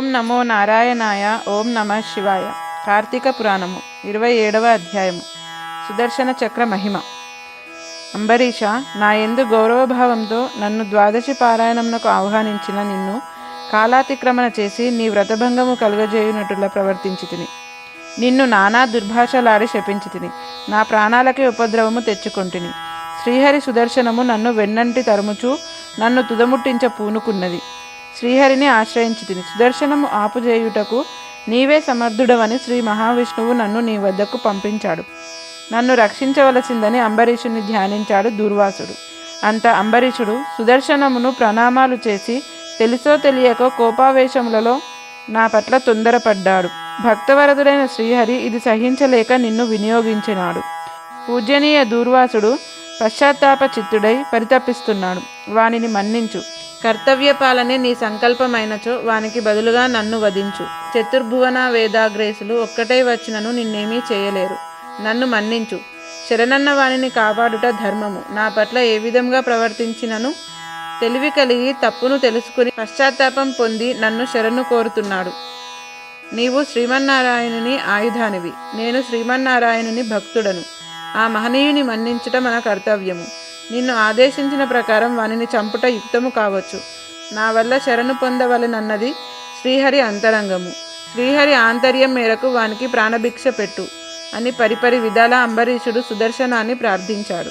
ఓం నమో నారాయణాయ ఓం నమ శివాయ. కార్తీక పురాణము ఇరవై ఏడవ అధ్యాయము. సుదర్శన చక్ర మహిమ. అంబరీష నా ఎందు గౌరవభావంతో నన్ను ద్వాదశి పారాయణమునకు ఆహ్వానించిన నిన్ను కాలాతిక్రమణ చేసి నీ వ్రతభంగము కలుగజేయునట్టులా ప్రవర్తించి తిని నిన్ను నానా దుర్భాషలాడి శపించి తిని నా ప్రాణాలకే ఉపద్రవము తెచ్చుకొంటిని. శ్రీహరి సుదర్శనము నన్ను వెన్నంటి తరుముచు నన్ను తుదముట్టించ పూనుకున్నది. శ్రీహరిని ఆశ్రయించితిని. సుదర్శనము ఆపుజేయుటకు నీవే సమర్థుడవని శ్రీ మహావిష్ణువు నన్ను నీ వద్దకు పంపించాడు. నన్ను రక్షించవలసిందని అంబరీషుని ధ్యానించాడు దూర్వాసుడు. అంత అంబరీషుడు సుదర్శనమును ప్రణామాలు చేసి తెలుసో తెలియకో కోపావేశములలో నా పట్ల తొందరపడ్డాడు. భక్తవరదుడైన శ్రీహరి ఇది సహించలేక నిన్ను వినియోగించినాడు. పూజనీయ దూర్వాసుడు పశ్చాత్తాప చిత్తుడై పరితపిస్తున్నాడు. వానిని మన్నించు. కర్తవ్యపాలనే నీ సంకల్పమైనచో వానికి బదులుగా నన్ను వధించు. చతుర్భువన వేదాగ్రేసులు ఒక్కటే వచ్చినను నిన్నేమీ చేయలేరు. నన్ను మన్నించు. శరణన్న వాణిని కాపాడుట ధర్మము. నా పట్ల ఏ విధంగా ప్రవర్తించినను తెలివి కలిగి తప్పును తెలుసుకుని పశ్చాత్తాపం పొంది నన్ను శరణు కోరుతున్నాడు. నీవు శ్రీమన్నారాయణుని ఆయుధానివి. నేను శ్రీమన్నారాయణుని భక్తుడను. ఆ మహనీయుని మన్నించుట మన కర్తవ్యము. నిన్ను ఆదేశించిన ప్రకారం వానిని చంపుట యుక్తము కావచ్చు. నా వల్ల శరణు పొందవలనన్నది శ్రీహరి అంతరంగము. శ్రీహరి ఆంతర్యం మేరకు వానికి ప్రాణభిక్ష పెట్టు అని పరిపరి విధాల అంబరీషుడు సుదర్శనాన్ని ప్రార్థించాడు.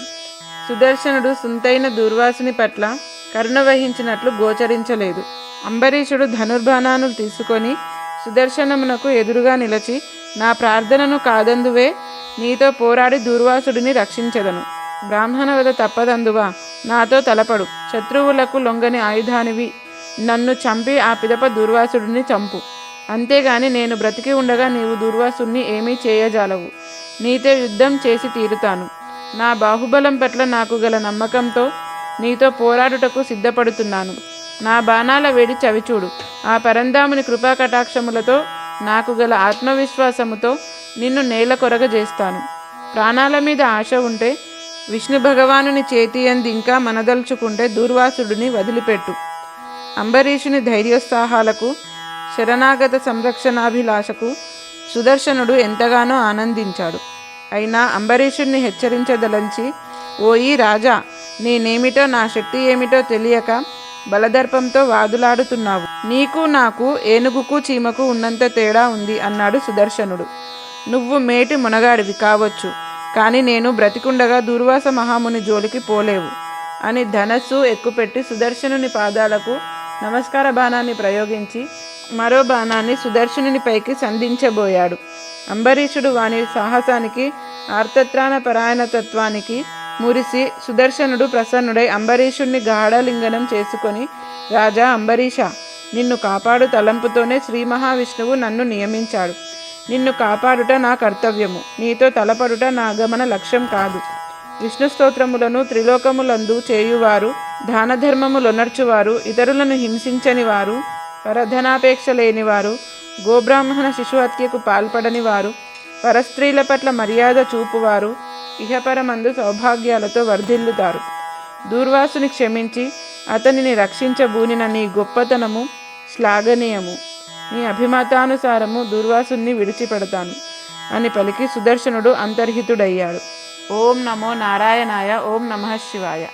సుదర్శనుడు సుంతైన దూర్వాసుని పట్ల కరుణ వహించినట్లు గోచరించలేదు. అంబరీషుడు ధనుర్బాణాను తీసుకొని సుదర్శనమునకు ఎదురుగా నిలిచి నా ప్రార్థనను కాదందువే నీతో పోరాడి దూర్వాసుడిని రక్షించదను. బ్రాహ్మణ వద తప్పదందువా? నాతో తలపడు. శత్రువులకు లొంగని ఆయుధానివి. నన్ను చంపి ఆ పిదప దుర్వాసుడిని చంపు. అంతేగాని నేను బ్రతికి ఉండగా నీవు దుర్వాసుని ఏమీ చేయజాలవు. నీతో యుద్ధం చేసి తీరుతాను. నా బాహుబలం పట్ల నాకు గల నమ్మకంతో నీతో పోరాడుటకు సిద్ధపడుతున్నాను. నా బాణాల వేడి చవిచూడు. ఆ పరంధాముని కృపా కటాక్షములతో నాకు గల ఆత్మవిశ్వాసముతో నిన్ను నేల కొరగ చేస్తాను ప్రాణాల మీద ఆశ ఉంటే విష్ణు భగవానుని చేతి అంది ఇంకా మనదలుచుకుంటే దూర్వాసుడిని వదిలిపెట్టు. అంబరీషుని ధైర్యోత్సాహాలకు శరణాగత సంరక్షణాభిలాషకు సుదర్శనుడు ఎంతగానో ఆనందించాడు. అయినా అంబరీషుణ్ణి హెచ్చరించదలంచి ఓయి రాజా నేనేమిటో నా శక్తి ఏమిటో తెలియక బలదర్పంతో వాదులాడుతున్నావు. నీకు నాకు ఏనుగుకు చీమకు ఉన్నంత తేడా ఉంది అన్నాడు సుదర్శనుడు. నువ్వు మేటి మునగాడివి కావచ్చు. కానీ నేను బ్రతికుండగా దుర్వాస మహాముని జోలికి పోలేవు. అని ధనస్సు ఎక్కుపెట్టి సుదర్శనుని పాదాలకు నమస్కార బాణాన్ని ప్రయోగించి మరో బాణాన్ని సుదర్శనుని పైకి సంధించబోయాడు. అంబరీషుడు వాని సాహసానికి ఆర్తత్రాణ పరాయణతత్వానికి మురిసి సుదర్శనుడు ప్రసన్నుడై అంబరీషుణ్ణి గాఢలింగనం చేసుకొని రాజా అంబరీష నిన్ను కాపాడు తలంపుతోనే శ్రీ మహావిష్ణువు నన్ను నియమించాడు. నిన్ను కాపాడుట నా కర్తవ్యము. నీతో తలపడుట నా గమన లక్ష్యం కాదు. విష్ణు స్తోత్రములను త్రిలోకములందు చేయువారు దాన ధర్మములొనర్చువారు ఇతరులను హింసించని వారు పరధనాపేక్ష లేనివారు గోబ్రాహ్మణ శిశు హత్యకు పాల్పడని వారు పరస్త్రీల పట్ల మర్యాద చూపువారు ఇహపరమందు సౌభాగ్యాలతో వర్ధిల్లుతారు. దూర్వాసుని క్షమించి అతనిని రక్షించబూనిన నీ గొప్పతనము శ్లాఘనీయము. నీ అభిమతానుసారము దుర్వాసుని విడిచిపెడతాను అని పలికి సుదర్శనుడు అంతర్హితుడయ్యాడు. ఓం నమో నారాయణాయ ఓం నమ శివాయ.